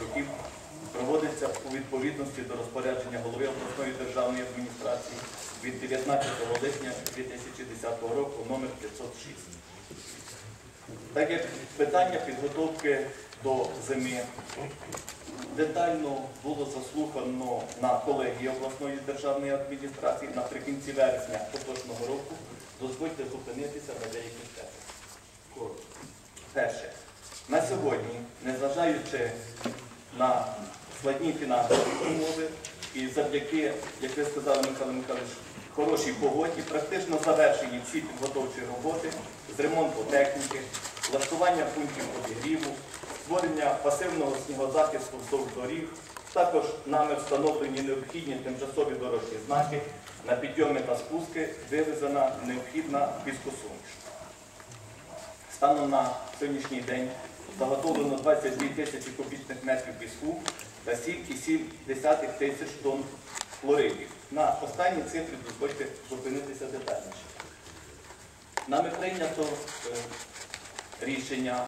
років проводиться у відповідності до розпорядження голови обласної державної адміністрації від 19 липня 2010 року номер 506. Так як питання підготовки до зими детально було заслухано на колегії обласної державної адміністрації наприкінці вересня поточного року, дозвольте зупинитися на деяких тезах. Перше. На сьогодні, незважаючи на складні фінансові умови і завдяки, як ви сказали, Михайло Михайлович, хорошій погоді, практично завершені всі підготовчі роботи з ремонту техніки, влаштування пунктів обігріву, створення пасивного снігозахисту вздовж доріг. Також нами встановлені необхідні тимчасові дорожні знаки на підйоми та спуски, вивезена необхідна піскосуміш. Станом на сьогоднішній день заготовлено 22 тисячі кубічних метрів піску та 7,7 тисяч тонн хлоридів. На останній цифрі дозвольте зупинитися детальніше. Нами прийнято е, рішення